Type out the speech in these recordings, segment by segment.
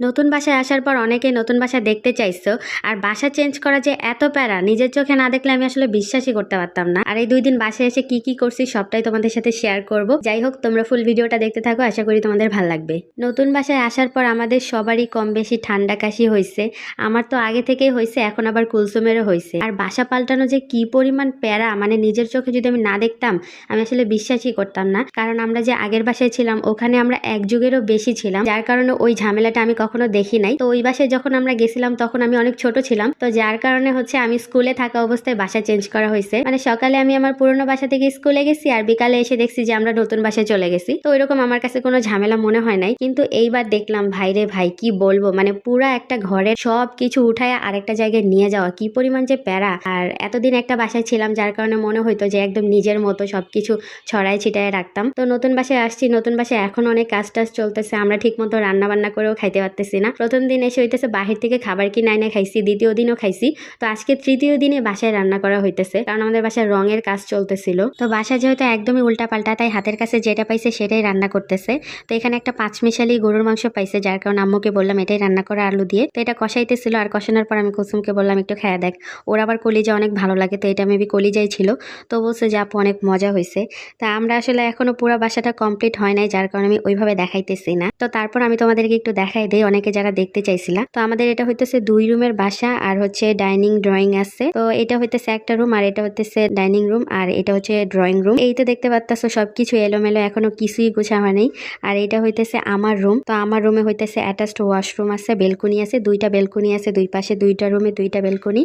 নতুন বাসায় আসার পর অনেকেই নতুন বাসা দেখতে চাইছো, আর বাসা চেঞ্জ করা যে এত প্যারা, নিজের চোখে না দেখলে আমি আসলে বিশ্বাসই করতে পারতাম না। আর এই দুই দিন বাসায় এসে কি কি করছি সবটাই তোমাদের সাথে শেয়ার করব। যাই হোক, তোমরা ফুল ভিডিওটা দেখতে থাকো, আশা করি তোমাদের ভালো লাগবে। নতুন বাসায় আসার পর আমাদের সবারই কম বেশি ঠান্ডা কাশি হয়েছে। আমার তো আগে থেকেই হয়েছে, এখন আবার কুলসুমেরও হয়েছে। আর বাসা পাল্টানো যে কি পরিমাণ প্যারা মানে নিজের চোখে যদি আমি না দেখতাম, আমি আসলে বিশ্বাসই করতাম না। কারণ আমরা যে আগের বাসায় ছিলাম, ওখানে আমরা এক যুগেরও বেশি ছিলাম, যার কারণে ওই ঝামেলাটা আমি কখনো দেখি নাই। তো ওই বাসায় যখন আমরা গেছিলাম, তখন আমি অনেক ছোট ছিলাম। তো যার কারণে হচ্ছে আমি স্কুলে থাকা অবস্থায় বাসা চেঞ্জ করা হয়েছে। মানে সকালে আমি আমার পুরনো বাসা থেকে স্কুলে গেছি আর বিকালে এসে দেখছি যে আমরা নতুন বাসায় চলে গেছি। তো ওইরকম আমার কাছে কোনো ঝামেলা মনে হয় নাই। কিন্তু এইবার দেখলাম ভাইরে ভাই, কি বলব? মানে পুরা একটা ঘরের সব কিছু উঠায় আরেকটা জায়গায় নিয়ে যাওয়া, কি পরিমাণ যে প্যারা। আর এতদিন একটা বাসায় ছিলাম, যার কারণে মনে হইতো যে একদম নিজের মতো সবকিছু ছড়াই ছিটায় রাখতাম। তো নতুন বাসায় আসছি, নতুন বাসায় এখন অনেক কাজ টাজ চলতেছে, আমরা ঠিক মতো রান্না বান্না করেও খাইতে পারতেছি না। প্রথম দিন এসে হইতেছে বাহির থেকে খাবার কিনে এনে খাইছি, দ্বিতীয় দিনও খাইছি। তো আজকে তৃতীয় দিনে বাসায় রান্না করা হইতেছে, কারণ আমাদের বাসায় রঙের কাজ চলতেছিল। তো বাসা যেহেতু একদমই উল্টা পাল্টা তাই হাতের কাছে যেটা পাইছে সেটাই রান্না করতেছে। তো এখানে একটা পাঁচমিশালি গরুর মাংস পাইছে, যার কারণে আম্মুকে বললাম এটাই রান্না করা আলু দিয়ে। তো এটা কষাইতেছিল, আর কষানোর পর আমি কুসুমকে বললাম, একটু খেয়া দেখ, ওর আবার কলিজা অনেক ভালো লাগে, তো এটা মেবি কলিজাই ছিল। তো বলছে যে, আপু, অনেক মজা হয়েছে তা আমরা আসলে এখনও পুরো বাসাটা কমপ্লিট হয় নাই, যার কারণে আমি ওইভাবে দেখাইতেছি না। তো তারপর আমি তোমাদেরকে একটু দেখাই দিই অনেকে যারা দেখতে চাইছিলা। তো আমাদের এটা হইতেছে দুই রুমের বাসা আর হচ্ছে ডাইনিং ড্রয়িং আছে। তো এটা হইতেছে একটা রুম আর এটা হইতেছে ডাইনিং রুম আর এটা হচ্ছে ড্রয়িং রুম। এই তো দেখতে পাচ্ছ সবকিছু এলোমেলো, এখনও কিছুই গোছা হয় নাই। আর এটা হইতেছে আমার রুম। তো আমার রুমে হইতেছে অ্যাটাচড ওয়াশরুম আছে, বেলকনি আছে, দুইটা বেলকনি আছে, দুই পাশে দুইটা রুমে দুইটা বেলকনি।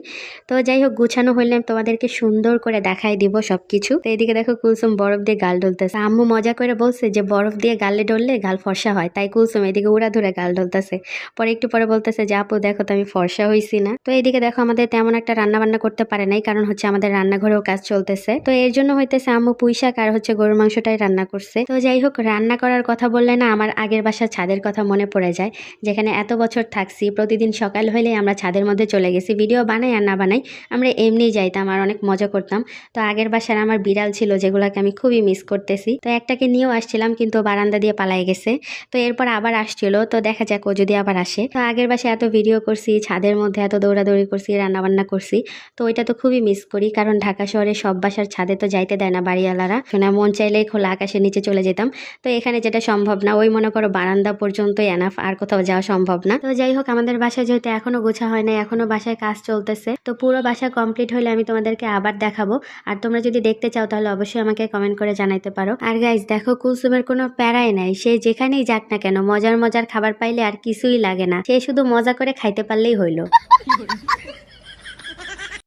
তো যাই হোক, গুছানো হইলে তোমাদেরকে সুন্দর করে দেখাই দিব সবকিছু। তো এদিকে দেখো কুলসুম বরফ দিয়ে গাল ডলতেছে। আম্মু মজা করে বলছে যে, বরফ দিয়ে গালে ডললে গাল ফর্সা হয়। তাই কুলসুম এদিকে উড়া ধরে গাল ডলতেছে। পরে একটু পরে বলতেছে যে, আপু, দেখো তো আমি ফর্সা হইছি না। তো এদিকে দেখো আমাদের তেমন একটা রান্না বান্না করতে পারে নাই, কারণ হচ্ছে আমাদের রান্নাঘরেও কাজ চলতেছে। তো এর জন্য হইতেছে আম্মু পুঁইশাক আর হচ্ছে গরুর মাংসটাই রান্না করছে। তো যাই হোক, রান্না করার কথা বললে না আমার আগের বাসার ছাদের কথা মনে পড়ে যায়, যেখানে এত বছর থাকছি, প্রতিদিন সকাল হলেই আমরা ছাদের মধ্যে চলে গেছি। ভিডিও বানাই আর না বানাই, আমরা এমনিই যাইতাম আর অনেক মজা করতাম। তো আগের বাসার আমার বিড়াল ছিল, যেগুলোকে আমি খুবই মিস করতেছি। তো একটাকে নিয়েও আসছিলাম, কিন্তু বারান্দা দিয়ে পালাই গেছে। তো এরপর আবার আসছিল। তো দেখা যাক ও যদি আবার আসে। তো আগের বাসায় এত ভিডিও করছি, ছাদের মধ্যে এত দৌড়াদৌড়ি করছি, রান্নাবান্না করছি। তো ওইটা তো খুবই মিস করি, কারণ ঢাকা শহরে সব বাসার ছাদে তো যাইতে দেয় না বাড়িওয়ালারা। শোনা, মন চাইলেই খোলা আকাশের নিচে চলে যেতাম। তো এখানে যেটা সম্ভব না, ওই মনে করো বারান্দা পর্যন্তই এনাফ আর কোথাও যাওয়া সম্ভব না। তো যাই হোক, আমাদের বাসায় যেহেতু এখনও গোছা হয় না এখনও বাসায় কাজ চলতেছে। তো পুরো বাসা কমপ্লিট হলে আমি তোমাদেরকে আবার দেখাবো। আর তোমরা যদি দেখতে চাও, তাহলে অবশ্যই আমাকে কমেন্ট করে জানাইতে পারো। আর গাইজ দেখো, কুলসুমের কোনো প্যারাই নাই। সে যেখানেই যাক না কেন, মজার মজার খাবার পাইলে আর কিছুই লাগে না। সে শুধু মজা করে খাইতে পারলেই হইল।